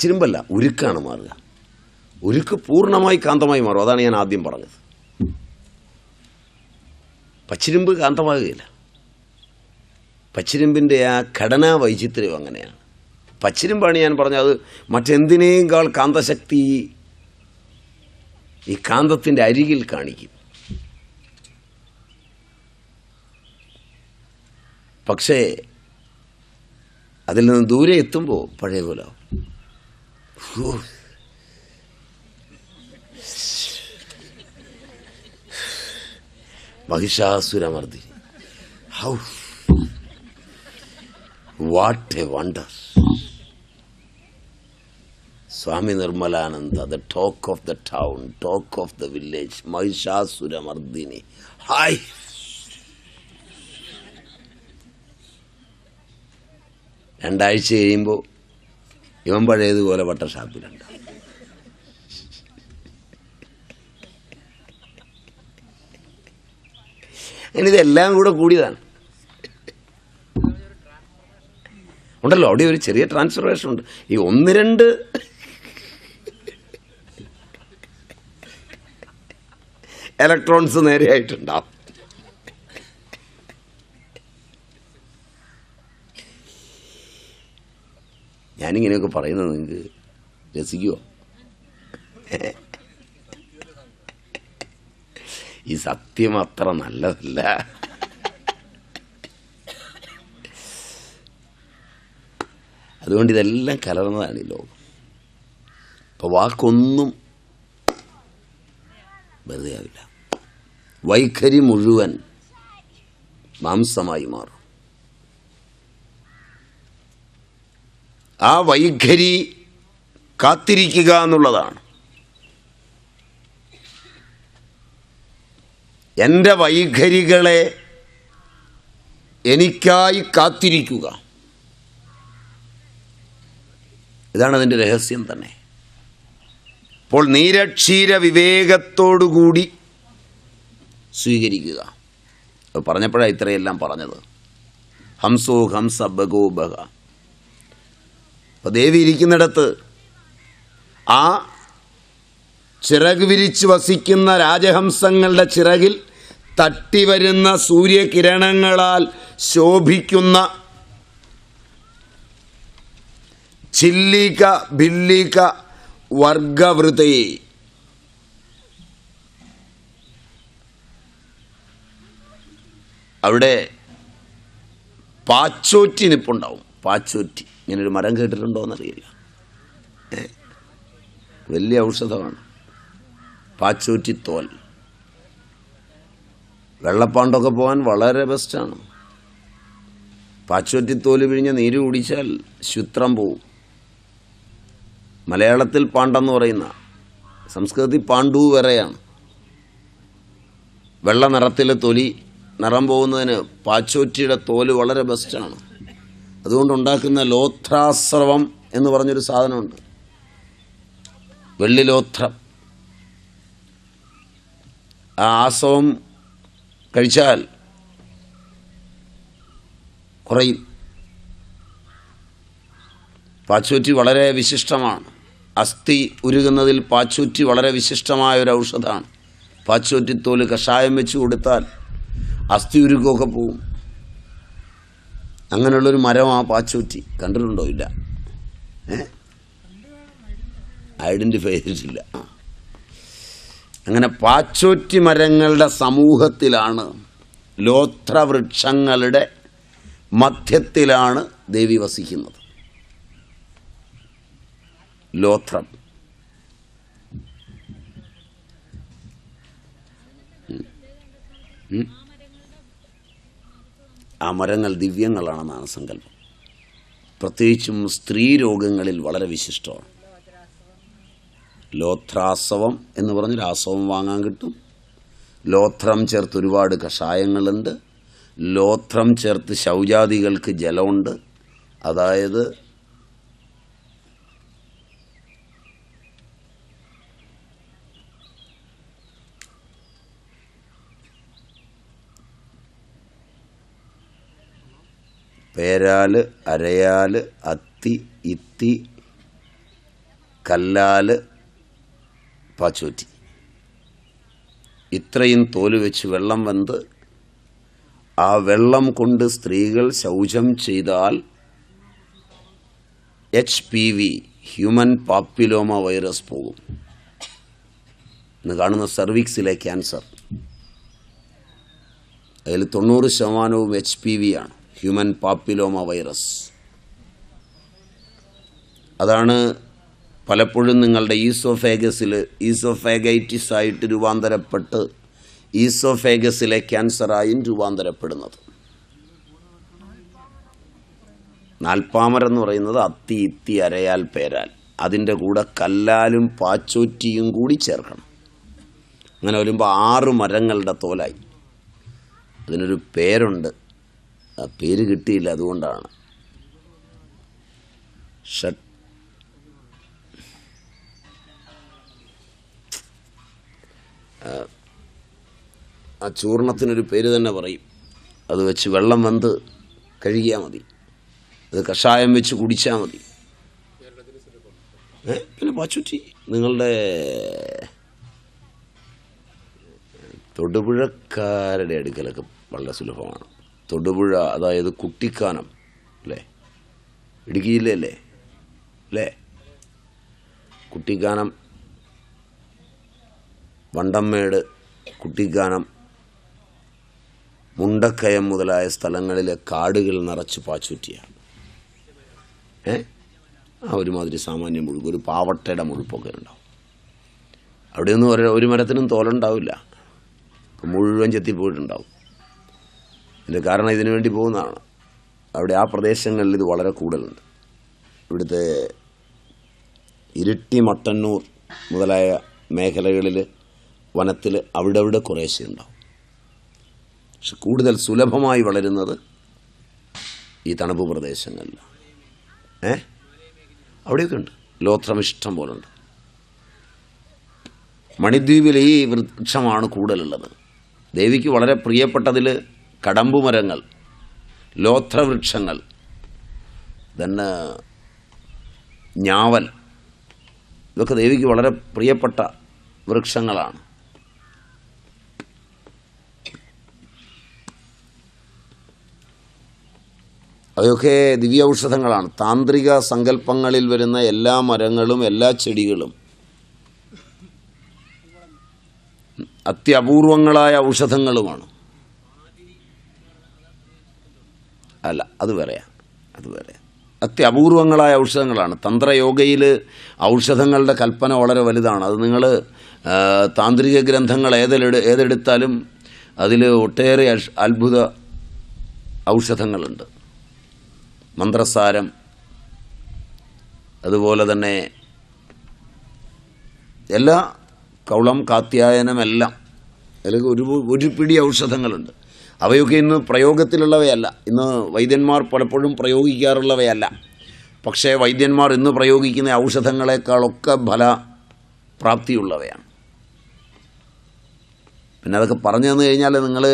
പച്ചിരുമ്പല്ല ഉരുക്കാണ് മാറുക. ഉരുക്ക് പൂർണമായി കാന്തമായി മാറും. അതാണ് ഞാൻ ആദ്യം പറഞ്ഞത്. പച്ചിരുമ്പ് കാന്തമാകുകയില്ല. പച്ചിരുമ്പിന്റെ ആ ഘടനാ വൈചിത്ര്യം അങ്ങനെയാണ്. പച്ചിരുമ്പാണ് ഞാൻ പറഞ്ഞത് മറ്റെന്തിനേക്കാൾ കാന്തശക്തി ഈ കാന്തത്തിന്റെ അരികിൽ കാണിക്കും. പക്ഷേ അതിൽ നിന്ന് ദൂരെ എത്തുമ്പോൾ പഴയ പോലെ ഹൂ. മഹിഷാസുരമർദ്ദി. How. What a wonder Swami Nirmalananda the talk of the town talk of the village Mahishasuramardini. Hi രണ്ടാഴ്ച കഴിയുമ്പോൾ ഇവൻ പഴയതുപോലെ വട്ട ഷാപ്പിലുണ്ട്. ഇതെല്ലാം കൂടെ കൂടിയതാണ്. ഉണ്ടല്ലോ അവിടെ ഒരു ചെറിയ ട്രാൻസ്ഫർമേഷൻ ഉണ്ട്. ഈ ഒന്ന് രണ്ട് ഇലക്ട്രോൺസ് നേരെയായിട്ടുണ്ടാവും. ഞാനിങ്ങനെയൊക്കെ പറയുന്നത് നിങ്ങൾക്ക് രസിക്കുമോ ഈ സത്യം അത്ര നല്ലതല്ല. അതുകൊണ്ട് ഇതെല്ലാം കലർന്നതാണ് ഈ ലോകം. അപ്പോൾ വാക്കൊന്നും വെറുതെ ആവില്ല വൈഖരി മുഴുവൻ മാംസമായി മാറും. ആ വൈഖരി കാത്തിരിക്കുക എന്നുള്ളതാണ്. എന്റെ വൈഖരികളെ എനിക്കായി കാത്തിരിക്കുക. ഇതാണ് അതിന്റെ രഹസ്യം തന്നെ. അപ്പോൾ നീരക്ഷീര വിവേകത്തോടുകൂടി സ്വീകരിക്കുക. പറഞ്ഞപ്പോഴാണ് ഇത്രയെല്ലാം പറഞ്ഞത്. ഹംസോ ഹംസ ബഗോ ബഹ. അപ്പോൾ ദേവി ഇരിക്കുന്നിടത്ത് ആ ചിറക് വിരിച്ച് വസിക്കുന്ന രാജഹംസങ്ങളുടെ ചിറകിൽ തട്ടിവരുന്ന സൂര്യകിരണങ്ങളാൽ ശോഭിക്കുന്ന ചില്ലിക ഭില്ലിക വർഗവൃതയെ അവിടെ പാച്ചോറ്റി നിപ്പുണ്ടാവും. പാച്ചോറ്റി. ഇങ്ങനൊരു മരം കേട്ടിട്ടുണ്ടോ എന്നറിയില്ല? വലിയ ഔഷധമാണ്. പാച്ചോറ്റിത്തോൽ വെള്ളപ്പാണ്ടൊക്കെ പോകാൻ വളരെ ബെസ്റ്റാണ്. പാച്ചോറ്റിത്തോൽ പിഴിഞ്ഞ് നീര് കുടിച്ചാൽ ശുത്രം പോവും. മലയാളത്തിൽ പാണ്ടെന്ന് പറയുന്ന സംസ്കൃതി പാണ്ഡു വരെയാണ്. വെള്ള നിറത്തിലെ തൊലി നിറം പോകുന്നതിന് പാച്ചോറ്റിയുടെ തോൽ വളരെ ബെസ്റ്റാണ്. അതുകൊണ്ടുണ്ടാക്കുന്ന ലോത്രാസ്രവം എന്ന് പറഞ്ഞൊരു സാധനമുണ്ട്. വെള്ളിലോത്രം ആ ആസവം കഴിച്ചാൽ കുറയും. പാച്ചൂറ്റി വളരെ വിശിഷ്ടമാണ്. അസ്ഥി ഉരുകുന്നതിൽ പാച്ചൂറ്റി വളരെ വിശിഷ്ടമായ ഒരു ഔഷധമാണ്. പാച്ചൂറ്റിത്തോൽ കഷായം വെച്ച് കൊടുത്താൽ അസ്ഥി ഉരുക്കമൊക്കെ പോവും. അങ്ങനെയുള്ളൊരു മരം ആ പാച്ചൂറ്റി കണ്ടിട്ടുണ്ടോ? ഇല്ല. ഏ? ഐഡന്റിഫൈ ചെയ്തിട്ടില്ല. അങ്ങനെ പാച്ചോറ്റി മരങ്ങളുടെ സമൂഹത്തിലാണ് ലോത്രവൃക്ഷങ്ങളുടെ മധ്യത്തിലാണ് ദേവി വസിക്കുന്നത്. ലോത്രം. ഉം. ആ മരങ്ങൾ ദിവ്യങ്ങളാണെന്നാണ് സങ്കല്പം പ്രത്യേകിച്ചും സ്ത്രീ രോഗങ്ങളിൽ വളരെ വിശിഷ്ടമാണ്. ലോത്രാസവം എന്ന് പറഞ്ഞ് രാസവം വാങ്ങാൻ കിട്ടും. ലോത്രം ചേർത്ത് ഒരുപാട് കഷായങ്ങളുണ്ട്. ലോത്രം ചേർത്ത് ശൗചാദികൾക്ക് ജലമുണ്ട്. അതായത് പേരാൽ അരയാൽ അത്തി ഇത്തി കല്ലാൽ പാച്ചൂറ്റി. ഇത്രയും തോൽ വെച്ച് വെള്ളം വന്ന് ആ വെള്ളം കൊണ്ട് സ്ത്രീകൾ ശൗചം ചെയ്താൽ H P V human papilloma virus പോകും. ഇന്ന് കാണുന്ന സർവീക്സിലെ ക്യാൻസർ. അതിൽ തൊണ്ണൂറ് ശതമാനവും എച്ച് പി വി ആണ്. ഹ്യൂമൻ പാപ്പിലോമ വൈറസ് അതാണ് പലപ്പോഴും നിങ്ങളുടെ ഈസോഫേഗസിൽ ഈസോഫേഗൈറ്റിസ് ആയിട്ട് രൂപാന്തരപ്പെട്ട് ഈസോഫേഗസിലെ ക്യാൻസറായും രൂപാന്തരപ്പെടുന്നത്. നാൽപ്പാമരെന്ന് പറയുന്നത് അത്തി ഇത്തി അരയാൽ പേരാൽ. അതിന്റെ കൂടെ കല്ലാലും പാച്ചോറ്റിയും കൂടി ചേർക്കണം. അങ്ങനെ വരുമ്പോൾ ആറ് മരങ്ങളുടെ തോലായി. അതിനൊരു പേരുണ്ട്. ആ പേര് കിട്ടിയില്ല അതുകൊണ്ടാണ്. ഷട്ട്. ആ ചൂർണത്തിനൊരു പേര് തന്നെ പറയും. അത് വെച്ച് വെള്ളം വന്ന് കഴുകിയാൽ മതി. അത് കഷായം വെച്ച് കുടിച്ചാൽ മതി. പിന്നെ പാച്ചുറ്റി നിങ്ങളുടെ തൊടുപുഴക്കാരുടെ അടുക്കലൊക്കെ വളരെ സുലഭമാണ്. തൊടുപുഴ അതായത് കുട്ടിക്കാനം അല്ലേ? ഇടുക്കി ജില്ലയല്ലേ? അല്ലേ? കുട്ടിക്കാനം വണ്ടമ്മേട് കുട്ടിക്കാനം മുണ്ടക്കയം മുതലായ സ്ഥലങ്ങളിലെ കാടുകൾ നിറച്ച് പാച്ചുറ്റിയാണ്. ഏ? ആ ഒരുമാതിരി സാമാന്യം മുഴുക്ക് ഒരു പാവട്ടയുടെ മുഴുപ്പൊക്കെ ഉണ്ടാവും. അവിടെയൊന്നും ഒരു ഒരു മരത്തിനും തോലുണ്ടാവില്ല. മുഴുവൻ ചെത്തിപ്പോയിട്ടുണ്ടാവും. ഇതിന്റെ കാരണം ഇതിനു വേണ്ടി പോകുന്നതാണ്. അവിടെ ആ പ്രദേശങ്ങളിൽ ഇത് വളരെ കൂടുതലുണ്ട്. ഇവിടുത്തെ ഇരിട്ടി മട്ടന്നൂർ മുതലായ മേഖലകളിൽ വനത്തിൽ അവിടെ അവിടെ കുറേശ്ശെ ഉണ്ടാവും. പക്ഷെ കൂടുതൽ സുലഭമായി വളരുന്നത് ഈ തണുപ്പ് പ്രദേശങ്ങളിലാണ്. ഏ? അവിടെയൊക്കെ ഉണ്ട്. ലോത്രം ഇഷ്ടം പോലെ ഉണ്ട് മണിദ്വീപിൽ ഈ വൃക്ഷമാണ് കൂടുതലുള്ളത്. ദേവിക്ക് വളരെ പ്രിയപ്പെട്ടതിൽ കടമ്പു മരങ്ങൾ ലോത്രവൃക്ഷങ്ങൾ തന്നെ ഞാവൽ ഇതൊക്കെ ദേവിക്ക് വളരെ പ്രിയപ്പെട്ട വൃക്ഷങ്ങളാണ്. അതൊക്കെ ദിവ്യ ഔഷധങ്ങളാണ് താന്ത്രിക സങ്കല്പങ്ങളിൽ വരുന്ന എല്ലാ മരങ്ങളും എല്ലാ ചെടികളും അത്യപൂർവങ്ങളായ ഔഷധങ്ങളുമാണ്. അല്ല അത് വേറെയാ. അത് വേറെ അത്യപൂർവങ്ങളായ ഔഷധങ്ങളാണ്. തന്ത്രയോഗയിൽ ഔഷധങ്ങളുടെ കൽപ്പന വളരെ വലുതാണ്. അത് നിങ്ങൾ താന്ത്രിക ഗ്രന്ഥങ്ങൾ ഏതെടു ഏതെടുത്താലും അതിൽ ഒട്ടേറെ അത്ഭുത ഔഷധങ്ങളുണ്ട്. മന്ത്രസാരം അതുപോലെ തന്നെ എല്ലാ കൗളം കാത്യായനമെല്ലാം അതിൽ ഒരു ഒരു പിടി ഔഷധങ്ങളുണ്ട്. അവയൊക്കെ ഇന്ന് പ്രയോഗത്തിലുള്ളവയല്ല. ഇന്ന് വൈദ്യന്മാർ പലപ്പോഴും പ്രയോഗിക്കാറുള്ളവയല്ല. പക്ഷേ വൈദ്യന്മാർ ഇന്ന് പ്രയോഗിക്കുന്ന ഔഷധങ്ങളെക്കാളൊക്കെ ഫല പ്രാപ്തിയുള്ളവയാണ്. പിന്നെ അതൊക്കെ പറഞ്ഞു തന്നു കഴിഞ്ഞാൽ നിങ്ങൾ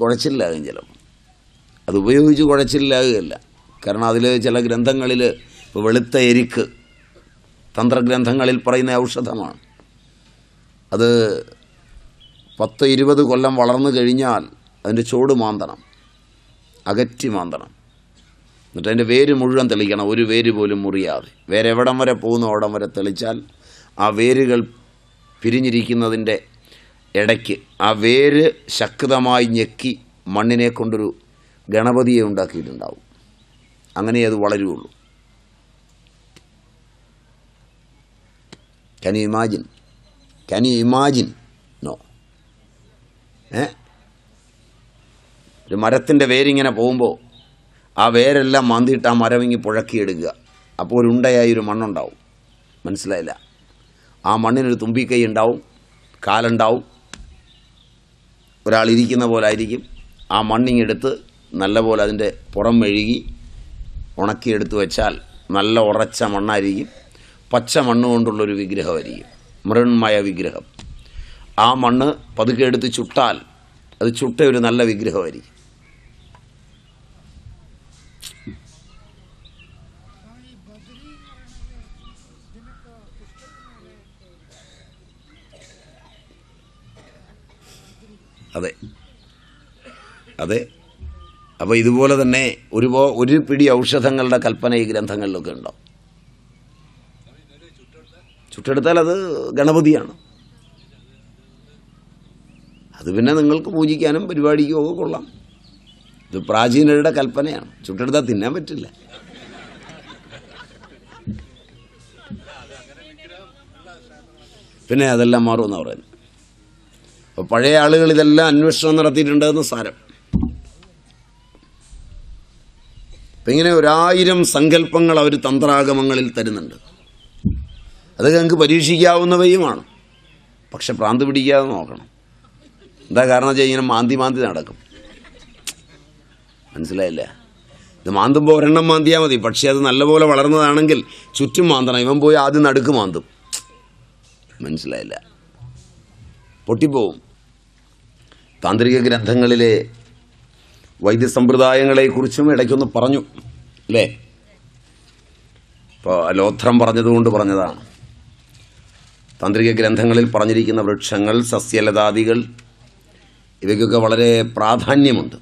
കുഴച്ചില്ലാകും ചിലപ്പോൾ അത് ഉപയോഗിച്ച് കുഴച്ചില്ലാകുകയല്ല കാരണം അതിൽ ചില ഗ്രന്ഥങ്ങളിൽ ഇപ്പോൾ വെളുത്ത എരിക്ക് തന്ത്രഗ്രന്ഥങ്ങളിൽ പറയുന്ന ഔഷധമാണ്. അത് പത്ത് ഇരുപത് കൊല്ലം വളർന്നു കഴിഞ്ഞാൽ അതിന്റെ ചോട് മാന്തണം. അകറ്റി മാന്തണം. എന്നിട്ട് അതിന്റെ വേര് മുഴുവൻ തെളിക്കണം. ഒരു വേര് പോലും മുറിയാതെ. വേറെ എവിടം വരെ പോകുന്നു അവിടം വരെ തെളിച്ചാൽ ആ വേരുകൾ പിരിഞ്ഞിരിക്കുന്നതിന്റെ ഇടയ്ക്ക് ആ വേര് ശക്തമായി ഞെക്കി മണ്ണിനെ കൊണ്ടൊരു ഗണപതിയെ ഉണ്ടാക്കിയിട്ടുണ്ടാവും. അങ്ങനെ അത് വളരുകയുള്ളൂ. You imagine you imagine no ഏ? ഒരു മരത്തിന്റെ വേരിങ്ങനെ പോകുമ്പോൾ ആ വേരെല്ലാം മാന്തിയിട്ട് ആ മരം ഇങ്ങി പുഴക്കിയെടുക്കുക. അപ്പോൾ ഒരു ഉണ്ടയായി ഒരു മണ്ണുണ്ടാവും. മനസ്സിലായില്ല? ആ മണ്ണിനൊരു തുമ്പിക്കൈ ഉണ്ടാവും കാലുണ്ടാവും. ഒരാൾ ഇരിക്കുന്ന പോലെ ആയിരിക്കും. ആ മണ്ണിങ്ങെടുത്ത് നല്ല പോലെ അതിന്റെ പുറം മെഴുകി ഉണക്കിയെടുത്ത് വെച്ചാൽ നല്ല ഉറച്ച മണ്ണായിരിക്കും. പച്ച മണ്ണ് കൊണ്ടുള്ളൊരു വിഗ്രഹമായിരിക്കും. മൃണ്മയ വിഗ്രഹം. ആ മണ്ണ് പതുക്കെ എടുത്ത് ചുട്ടാൽ അത് ചുട്ട ഒരു നല്ല വിഗ്രഹമായിരിക്കും. അതെ. അതെ. അപ്പോൾ ഇതുപോലെ തന്നെ ഒരു ഒരു പിടി ഔഷധങ്ങളുടെ കൽപ്പന ഈ ഗ്രന്ഥങ്ങളിലൊക്കെ ഉണ്ടോ? ചുട്ടെടുത്താൽ അത് ഗണപതിയാണ്. അത് പിന്നെ നിങ്ങൾക്ക് പൂജിക്കാനും പരിപാടിക്കും ഒക്കെ കൊള്ളാം. ഇത് പ്രാചീനരുടെ കൽപ്പനയാണ്. ചുട്ടെടുത്താൽ തിന്നാൻ പറ്റില്ല. പിന്നെ അതെല്ലാം മാറുമെന്നാണ് പറയുന്നത്. അപ്പോൾ പഴയ ആളുകൾ ഇതെല്ലാം അന്വേഷണം നടത്തിയിട്ടുണ്ടെന്ന് സാരം. അപ്പം ഇങ്ങനെ ഒരായിരം സങ്കല്പങ്ങൾ അവർ തന്ത്രാഗമങ്ങളിൽ തരുന്നുണ്ട്. അതൊക്കെ ഞങ്ങൾക്ക് പരീക്ഷിക്കാവുന്നവയുമാണ്. പക്ഷെ പ്രാന്ത് പിടിക്കാതെ നോക്കണം. എന്താ കാരണം വെച്ചാൽ ഇങ്ങനെ മാന്തി മാന്തി നടക്കും. മനസ്സിലായില്ല? ഇത് മാന്തുമ്പോൾ ഒരെണ്ണം മാന്തിയാൽ മതി. പക്ഷേ അത് നല്ലപോലെ വളർന്നതാണെങ്കിൽ ചുറ്റും മാന്തണം. ഇവൻ പോയി ആദ്യം നടുക്ക് മാന്തും. മനസ്സിലായില്ല? പൊട്ടിപ്പോവും. താന്ത്രിക ഗ്രന്ഥങ്ങളിലെ വൈദ്യസമ്പ്രദായങ്ങളെക്കുറിച്ചും ഇടയ്ക്കൊന്ന് പറഞ്ഞു അല്ലേ? ഇപ്പോൾ അലോത്രം പറഞ്ഞതുകൊണ്ട് പറഞ്ഞതാണ്. താന്ത്രിക ഗ്രന്ഥങ്ങളിൽ പറഞ്ഞിരിക്കുന്ന വൃക്ഷങ്ങൾ സസ്യലതാദികൾ ഇവയ്ക്കൊക്കെ വളരെ പ്രാധാന്യമുണ്ട്.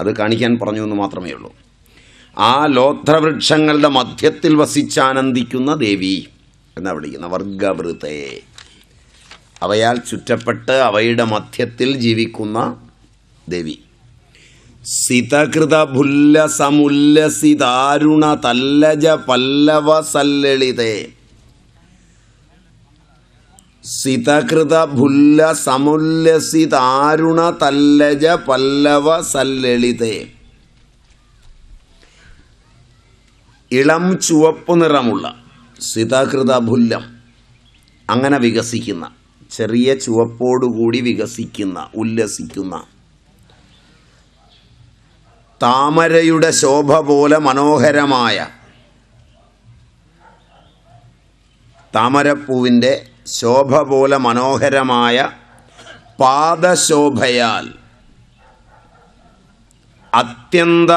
അത് കാണിക്കാൻ പറഞ്ഞു എന്ന് മാത്രമേ ഉള്ളൂ. ആ ലോത്രവൃക്ഷങ്ങളുടെ മധ്യത്തിൽ വസിച്ചാനന്ദിക്കുന്ന ദേവി എന്നാണ് വിളിക്കുന്ന വർഗവൃത്തെ. അവയാൽ ചുറ്റപ്പെട്ട് അവയുടെ മധ്യത്തിൽ ജീവിക്കുന്ന ദേവി. സിതകൃത ഭുല്ല സമുല്ലസിതാരുണ തല്ലജ പല്ലവ സല്ലളിതേ സിതകൃത ഭുല്ല സമുല്ലസിതാരുണ തല്ലജ പല്ലവ സല്ലളിതേ ഇളം ചുവപ്പ് നിറമുള്ള സിതകൃത ഭുല്ലം അങ്ങനെ വികസിക്കുന്ന ചെറിയ ചുവപ്പോടുകൂടി വികസിക്കുന്ന ഉല്ലസിക്കുന്ന. താമരയുടെ ശോഭ പോലെ മനോഹരമായ താമരപ്പൂവിന്റെ ശോഭ പോലെ മനോഹരമായ പാദശോഭയാൽ അത്യന്ത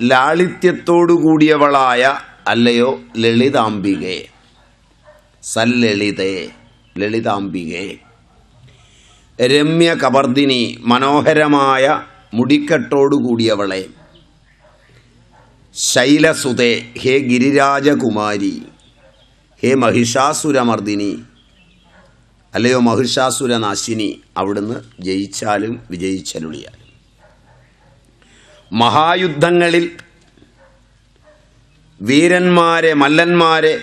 ലാളിത്യത്തോടു കൂടിയവളായ അല്ലയോ ലളിതാംബികയെ സല്ലളിതേ. ലളിതാംബികെ. രമ്യ കവർദിനി മനോഹരമായ മുടിക്കെട്ടോടുകൂടിയവളെ ശൈലസുതെ ഹേ ഗിരിരാജകുമാരി ഹേ മഹിഷാസുരമർദിനി അല്ലയോ മഹിഷാസുരനാശിനി അവിടുന്ന് ജയിച്ചാലും വിജയിച്ചലുളിയാലും മഹായുദ്ധങ്ങളിൽ വീരന്മാരെ മല്ലന്മാരെ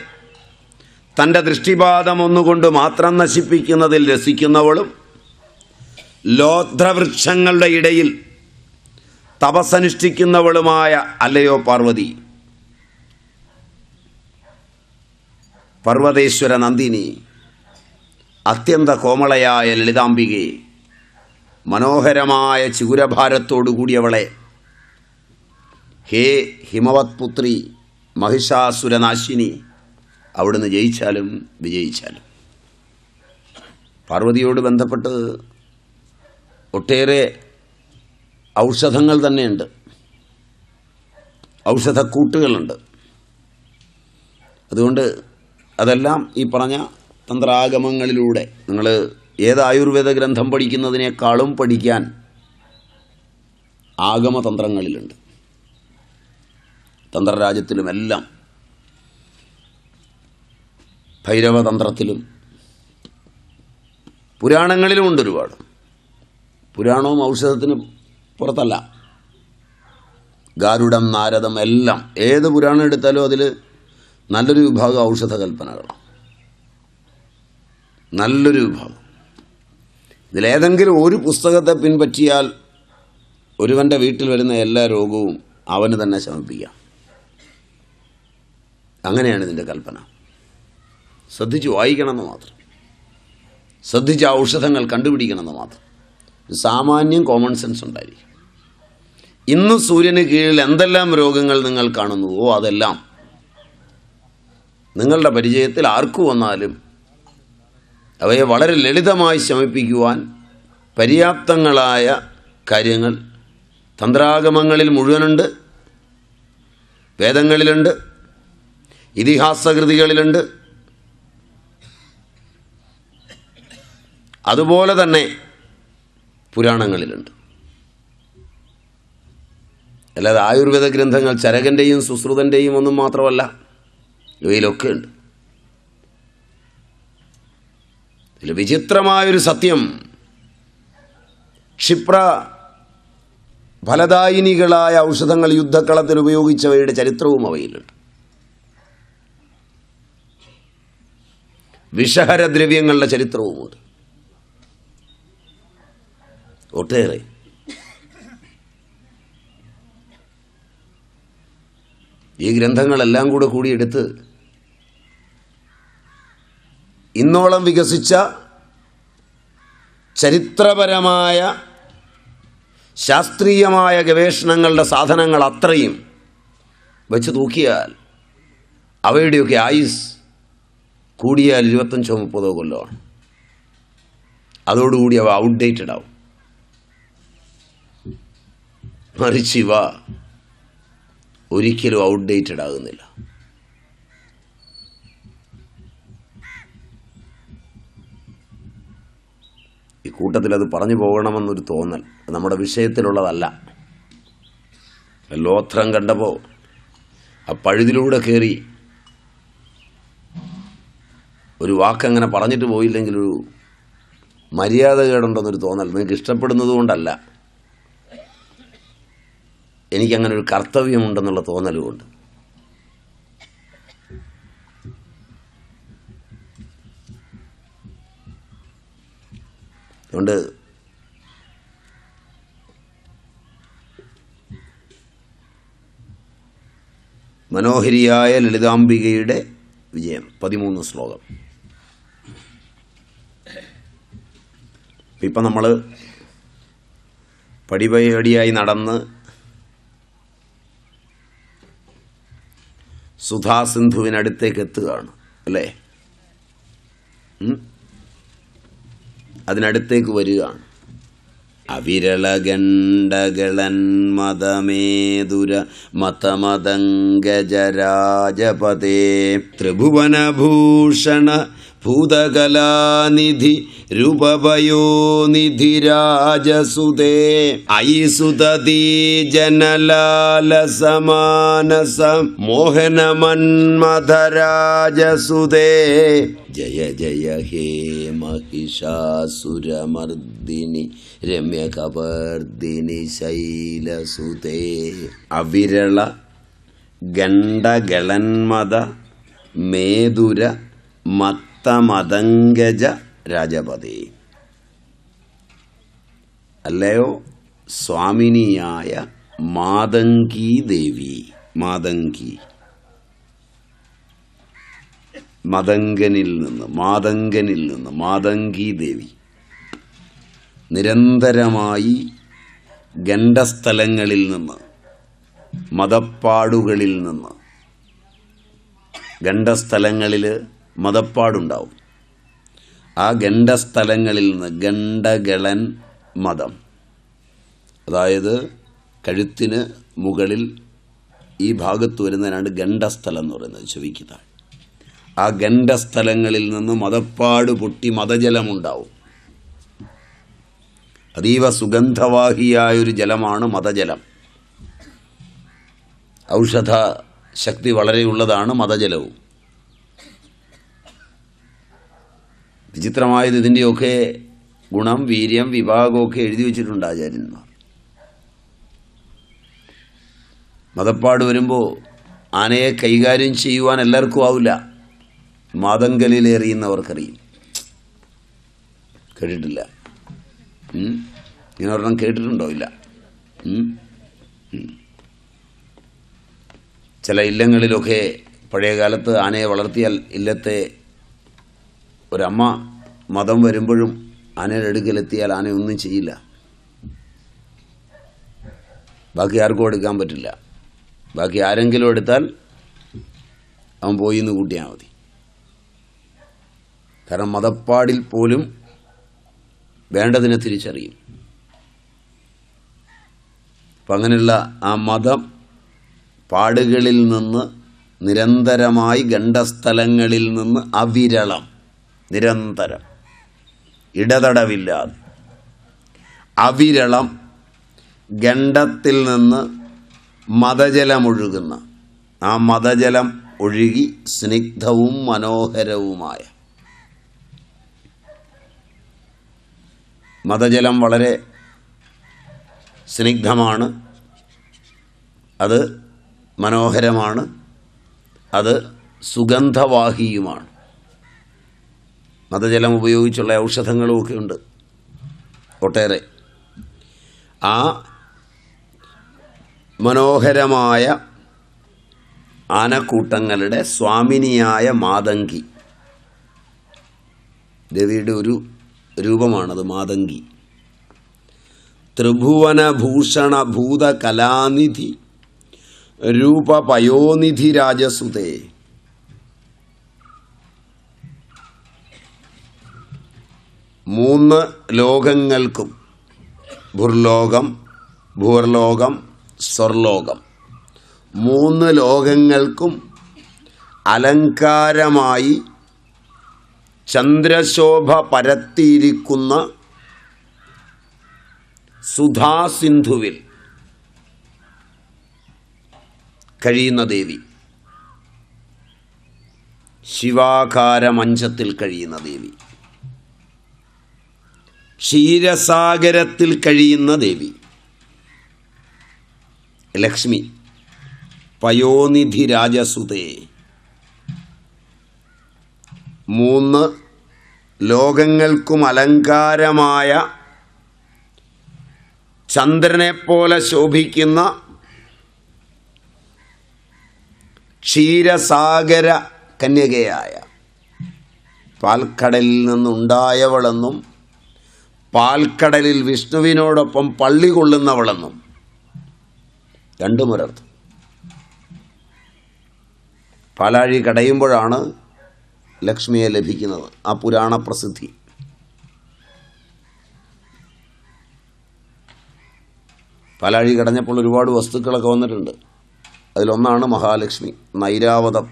തന്റെ ദൃഷ്ടിപാതം ഒന്നുകൊണ്ട് മാത്രം നശിപ്പിക്കുന്നതിൽ രസിക്കുന്നവളും ലോധ്രവൃക്ഷങ്ങളുടെ ഇടയിൽ തപസ്സനുഷ്ഠിക്കുന്നവളുമായ അല്ലയോ പാർവതി. പർവതേശ്വര നന്ദിനി അത്യന്ത കോമളയായ ലളിതാംബികെ മനോഹരമായ ചിഗുരഭാരത്തോടുകൂടിയവളെ ഹേ ഹിമവത്പുത്രി മഹിഷാസുരനാശിനി അവിടുന്ന് ജയിച്ചാലും വിജയിച്ചാലും. പാർവതിയോട് ബന്ധപ്പെട്ട് ഒട്ടേറെ ഔഷധങ്ങൾ തന്നെയുണ്ട്. ഔഷധക്കൂട്ടുകളുണ്ട്. അതുകൊണ്ട് അതെല്ലാം ഈ പറഞ്ഞ തന്ത്രാഗമങ്ങളിലൂടെ നിങ്ങൾ ഏത് ആയുർവേദ ഗ്രന്ഥം പഠിക്കുന്നതിനേക്കാളും പഠിക്കാൻ ആഗമതന്ത്രങ്ങളിലുണ്ട്. തന്ത്രരാജ്യത്തിലുമെല്ലാം ഭൈരവതന്ത്രത്തിലും പുരാണങ്ങളിലും ഉണ്ട് ഒരുപാട്. പുരാണവും ഔഷധത്തിന് പുറത്തല്ല. ഗാരുഡം നാരദം എല്ലാം ഏത് പുരാണം എടുത്താലും അതിൽ നല്ലൊരു വിഭാഗം ഔഷധ കൽപ്പനകളാണ് നല്ലൊരു വിഭാഗം. ഇതിലേതെങ്കിലും ഒരു പുസ്തകത്തെ പിൻപറ്റിയാൽ ഒരുവന്റെ വീട്ടിൽ വരുന്ന എല്ലാ രോഗവും അവന് തന്നെ ശമിപ്പിക്കാം. അങ്ങനെയാണ് ഇതിന്റെ കൽപ്പന. ശ്രദ്ധിച്ച് വായിക്കണമെന്ന് മാത്രം. ശ്രദ്ധിച്ച് ഔഷധങ്ങൾ കണ്ടുപിടിക്കണമെന്ന് മാത്രം. സാമാന്യം കോമൺ സെൻസ് ഉണ്ടായിരിക്കും. ഇന്ന് സൂര്യന് കീഴിൽ എന്തെല്ലാം രോഗങ്ങൾ നിങ്ങൾ കാണുന്നുവോ അതെല്ലാം നിങ്ങളുടെ പരിചയത്തിൽ ആർക്കു വന്നാലും അവയെ വളരെ ലളിതമായി ശമിപ്പിക്കുവാൻ പര്യാപ്തങ്ങളായ കാര്യങ്ങൾ തന്ത്രാഗമങ്ങളിൽ മുഴുവനുണ്ട് വേദങ്ങളിലുണ്ട് ഇതിഹാസകൃതികളിലുണ്ട് അതുപോലെ തന്നെ പുരാണങ്ങളിലുണ്ട്. അല്ലാതെ ആയുർവേദ ഗ്രന്ഥങ്ങൾ ചരകന്റെയും സുശ്രുതന്റെയും ഒന്നും മാത്രമല്ല ഇവയിലൊക്കെ ഉണ്ട്. ഇതിൽ വിചിത്രമായൊരു സത്യം ക്ഷിപ്ര ഫലദായിനികളായ ഔഷധങ്ങൾ യുദ്ധക്കളത്തിൽ ഉപയോഗിച്ചവയുടെ ചരിത്രവും അവയിലുണ്ട്. വിഷഹരദ്രവ്യങ്ങളുടെ ചരിത്രവുമുണ്ട്. ഒട്ടേറെ. ഈ ഗ്രന്ഥങ്ങളെല്ലാം കൂടെ കൂടിയെടുത്ത് ഇന്നോളം വികസിച്ച ചരിത്രപരമായ ശാസ്ത്രീയമായ ഗവേഷണങ്ങളുടെ സാധനങ്ങൾ അത്രയും വെച്ച് തൂക്കിയാൽ അവയുടെയൊക്കെ ആയുസ് കൂടിയാൽ ഇരുപത്തഞ്ചോ മുപ്പതോ കൊല്ലമാണ്. അതോടുകൂടി അവ ഔട്ട്ഡേറ്റഡ് ആവും. മറിച്ച് ഇവ ഒരിക്കലും ഔട്ട്ഡേറ്റഡ് ആകുന്നില്ല. ഈ കൂട്ടത്തിൽ അത് പറഞ്ഞു പോകണമെന്നൊരു തോന്നൽ നമ്മുടെ വിഷയത്തിലുള്ളതല്ല. ലോത്രം കണ്ടപ്പോൾ ആ പഴുതിലൂടെ കയറി ഒരു വാക്കങ്ങനെ പറഞ്ഞിട്ട് പോയില്ലെങ്കിൽ ഒരു മര്യാദ കേടുണ്ടെന്നൊരു തോന്നൽ നിങ്ങൾക്ക് ഇഷ്ടപ്പെടുന്നത് കൊണ്ടല്ല. എനിക്കങ്ങനെ ഒരു കർത്തവ്യമുണ്ടെന്നുള്ള തോന്നലുമുണ്ട്. അതുകൊണ്ട് മനോഹരിയായ ലളിതാംബികയുടെ വിജയം. പതിമൂന്ന് ശ്ലോകം. ഇപ്പം നമ്മൾ പടിപടിയായി നടന്ന് സുധാസിന്ധുവിനടുത്തേക്ക് എത്തുകയാണ് അല്ലേ? അതിനടുത്തേക്ക് വരികയാണ്. അവിരളഗണ്ഡകളൻ മതമേതുര മതമതങ്കജരാജപദേ ത്രിഭുവനഭൂഷണ ഭൂതകലാനിധി രൂപവയോനിധിരാജസുതേ. ഐസുതീ ജനലാലസമാനസ മോഹനമന്മഥരാജസുതേ ജയ ജയ ഹേ മഹിഷാസുരമർദ്ദിനി രമ്യകവർദ്ദിനി ശൈലസുതേ. അവിരള ഗണ്ഡഗളന്മത മേതുര മത് മത്തമതങ്കജ രാജപതി. അല്ലയോ? സ്വാമിനിയായ മാതങ്കി ദേവി. മാതങ്കി. മതങ്കനിൽ നിന്ന് മാതങ്കനിൽ നിന്ന് മാതങ്കി ദേവി. നിരന്തരമായി ഗണ്ഡസ്ഥലങ്ങളിൽ നിന്ന് മതപ്പാടുകളിൽ നിന്ന് ഗണ്ഡസ്ഥലങ്ങളിൽ മതപ്പാടുണ്ടാവും. ആ ഗണ്ഡസ്ഥലങ്ങളിൽ നിന്ന് ഗണ്ഡഗളൻ മതം. അതായത് കഴുത്തിന് മുകളിൽ ഈ ഭാഗത്ത് വരുന്നതിനാണ് ഗണ്ഡസ്ഥലം എന്ന് പറയുന്നത്. ചെവിക്ക് ആ ഗണ്ഡസ്ഥലങ്ങളിൽ നിന്ന് മതപ്പാട് പൊട്ടി മതജലമുണ്ടാവും. അതീവ സുഗന്ധവാഹിയായൊരു ജലമാണ് മതജലം. ഔഷധ ശക്തി വളരെയുള്ളതാണ് മതജലവും. വിചിത്രമായത് ഇതിന്റെയൊക്കെ ഗുണം വീര്യം വിഭാഗമൊക്കെ എഴുതി വച്ചിട്ടുണ്ട് ആചാര്യന്മാർ. മതപ്പാട് വരുമ്പോൾ ആനയെ കൈകാര്യം ചെയ്യുവാൻ എല്ലാവർക്കും ആവില്ല. മാതങ്കലിലേറിയുന്നവർക്കറിയും കേട്ടിട്ടില്ല? ഇങ്ങനെ ഒരെണ്ണം കേട്ടിട്ടുണ്ടോ? ഇല്ല. ചില ഇല്ലങ്ങളിലൊക്കെ പഴയ കാലത്ത് ആനയെ വളർത്തിയാൽ ഇല്ലത്തെ ഒരമ്മ മതം വരുമ്പോഴും ആനയുടെ അടുക്കലെത്തിയാൽ ആന ഒന്നും ചെയ്യില്ല. ബാക്കി ആർക്കും എടുക്കാൻ പറ്റില്ല. ബാക്കി ആരെങ്കിലും എടുത്താൽ അവൻ പോയി എന്ന് കൂട്ടിയാൽ മതി. കാരണം മതപ്പാടിൽ പോലും വേണ്ടതിനെ തിരിച്ചറിയും. അപ്പം അങ്ങനെയുള്ള ആ മതം പാടുകളിൽ നിന്ന് നിരന്തരമായി ഗണ്ഡസ്ഥലങ്ങളിൽ നിന്ന് അവിരളം നിരന്തരം. ഇടതടവില്ലാതെ. അവിരളം ഗണ്ഡത്തിൽ നിന്ന് മതജലമൊഴുകുന്ന ആ മതജലം ഒഴുകി സ്നിഗ്ധവും മനോഹരവുമായ. മതജലം വളരെ സ്നിഗ്ധമാണ്. അത് മനോഹരമാണ്. അത് സുഗന്ധവാഹിയുമാണ്. മതജലം ഉപയോഗിച്ചുള്ള ഔഷധങ്ങളും ഒക്കെ ഉണ്ട്. ഒട്ടേറെ. ആ മനോഹരമായ ആനക്കൂട്ടങ്ങളുടെ സ്വാമിനിയായ മാതങ്കി. ദേവിയുടെ ഒരു രൂപമാണത് മാതങ്കി. ത്രിഭുവനഭൂഷണ ഭൂതകലാനിധി രൂപപയോനിധി രാജസുതേ. മൂന്ന് ലോകങ്ങൾക്കും. ഭുർലോകം ഭൂർലോകം സ്വർലോകം. മൂന്ന് ലോകങ്ങൾക്കും അലങ്കാരമായി ചന്ദ്രശോഭ പരത്തിയിരിക്കുന്ന സുധാസിന്ധുവിൽ കഴിയുന്ന ദേവി. ശിവാകാര മഞ്ചത്തിൽ കഴിയുന്ന ദേവി. ക്ഷീരസാഗരത്തിൽ കഴിയുന്ന ദേവി. ലക്ഷ്മി. പയോനിധി രാജസുതേ. മൂന്ന് ലോകങ്ങൾക്കും അലങ്കാരമായ ചന്ദ്രനെപ്പോലെ ശോഭിക്കുന്ന ക്ഷീരസാഗര കന്യകയായ പാൽക്കടലിൽ നിന്നുണ്ടായവളെന്നും പാൽക്കടലിൽ വിഷ്ണുവിനോടൊപ്പം പള്ളി കൊള്ളുന്നവളെന്നും രണ്ടുമൊരർത്ഥം പാലാഴി കടയുമ്പോഴാണ് ലക്ഷ്മിയെ ലഭിക്കുന്നത്. ആ പുരാണ പ്രസിദ്ധി. പാലാഴി കടഞ്ഞപ്പോൾ ഒരുപാട് വസ്തുക്കളൊക്കെ വന്നിട്ടുണ്ട്. അതിലൊന്നാണ് മഹാലക്ഷ്മി. നൈരാവതം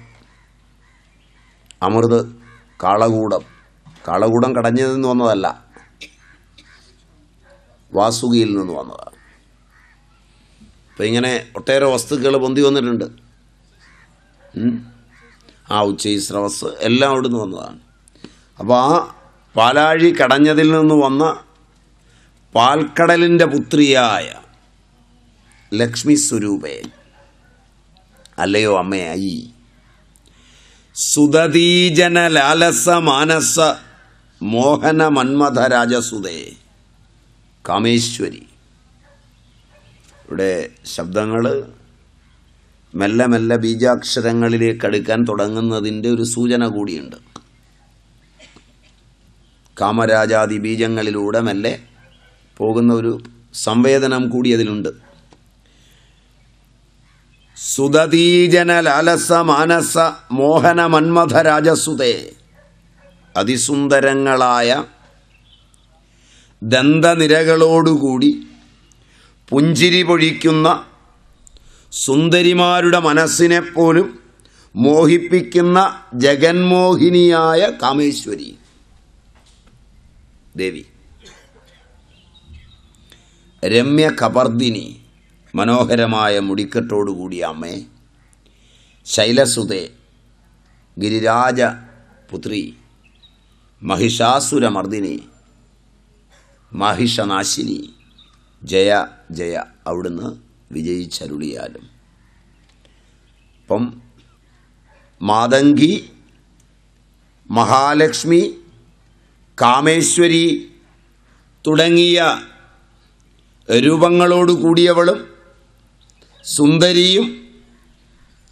അമൃത് കാളകൂടം. കാളകൂടം കടഞ്ഞതെന്ന് വന്നതല്ല. വാസുകിയിൽ നിന്ന് വന്നതാണ് അപ്പം ഇങ്ങനെ ഒട്ടേറെ വസ്തുക്കൾ പൊന്തി വന്നിട്ടുണ്ട്. ആ ഉച്ചൈ സ്രവസ് എല്ലാം അവിടുന്ന് വന്നതാണ്. അപ്പോൾ ആ പാലാഴി കടഞ്ഞതിൽ നിന്ന് വന്ന പാൽക്കടലിന്റെ പുത്രിയായ ലക്ഷ്മി സ്വരൂപേ അല്ലയോ അമ്മയായി സുതതീജന ലാലസ മാനസ മോഹന മന്മഥ രാജസുതേ കാമേശ്വരി. ഇവിടെ ശബ്ദങ്ങൾ മെല്ലെ മെല്ലെ ബീജാക്ഷരങ്ങളിലേക്ക് അടുക്കാൻ തുടങ്ങുന്നതിന്റെ ഒരു സൂചന കൂടിയുണ്ട്. കാമരാജാദി ബീജങ്ങളിലൂടെ മെല്ലെ പോകുന്ന ഒരു സംവേദനം കൂടി അതിലുണ്ട്. സുതതീജന ലാലസ മാനസ മോഹന മന്മഥ രാജസുതേ. അതിസുന്ദരങ്ങളായ ദന്തനിരകളോടുകൂടി പുഞ്ചിരി പൊഴിക്കുന്ന സുന്ദരിമാരുടെ മനസ്സിനെപ്പോലും മോഹിപ്പിക്കുന്ന ജഗന്മോഹിനിയായ കാമേശ്വരി. ദേവി. രമ്യ കപർദിനി മനോഹരമായ മുടിക്കെട്ടോടുകൂടിയ അമ്മേ. ശൈലസുതേ ഗിരിരാജ പുത്രി മഹിഷാസുരമർദിനി മഹിഷനാശിനി. ജയ ജയ അവിടുന്ന് വിജയിച്ചരുളിയാലും. അപ്പം മാതങ്കി മഹാലക്ഷ്മി കാമേശ്വരി തുടങ്ങിയ രൂപങ്ങളോട് കൂടിയവളും സുന്ദരിയും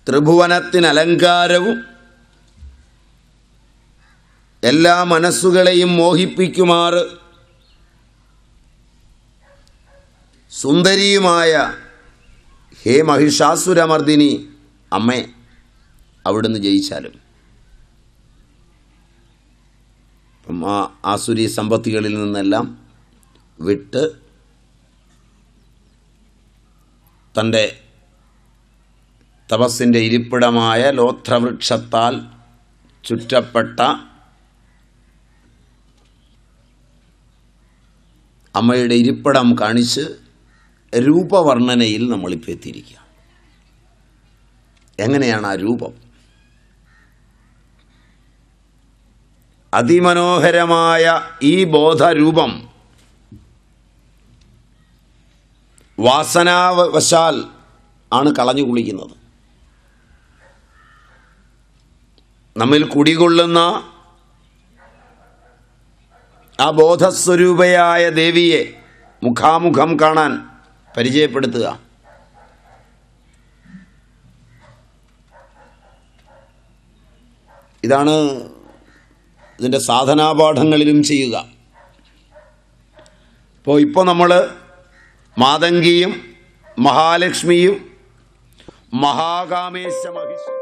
ത്രിഭുവനത്തിന് അലങ്കാരവും എല്ലാ മനസ്സുകളെയും മോഹിപ്പിക്കുമാറ് സുന്ദരിയുമായ ഹേ മഹിഷാസുരമർദിനി അമ്മേ അവിടുന്ന് ജയിച്ചാലും. അപ്പം ആ ആസുരി സമ്പത്തികളിൽ നിന്നെല്ലാം വിട്ട് തന്റെ തപസ്സിന്റെ ഇരിപ്പിടമായ ലോത്രവൃക്ഷത്താൽ ചുറ്റപ്പെട്ട അമ്മയുടെ ഇരിപ്പിടം കാണിച്ച് രൂപവർണനയിൽ നമ്മളിപ്പോൾ എത്തിയിരിക്കുക എങ്ങനെയാണ് ആ രൂപം? അതിമനോഹരമായ ഈ ബോധരൂപം വാസനാവശാൽ ആണ് കളഞ്ഞു കുളിക്കുന്നത്. നമ്മിൽ കുടികൊള്ളുന്ന ആ ബോധസ്വരൂപയായ ദേവിയെ മുഖാമുഖം കാണാൻ പരിചയപ്പെടുത്തുക. ഇതാണ് ഇതിന്റെ സാധനാപാഠങ്ങളിലും ചെയ്യുക. അപ്പോൾ ഇപ്പോൾ നമ്മൾ മാതങ്കിയും മഹാലക്ഷ്മിയും മഹാകാമേശ മഹിഷി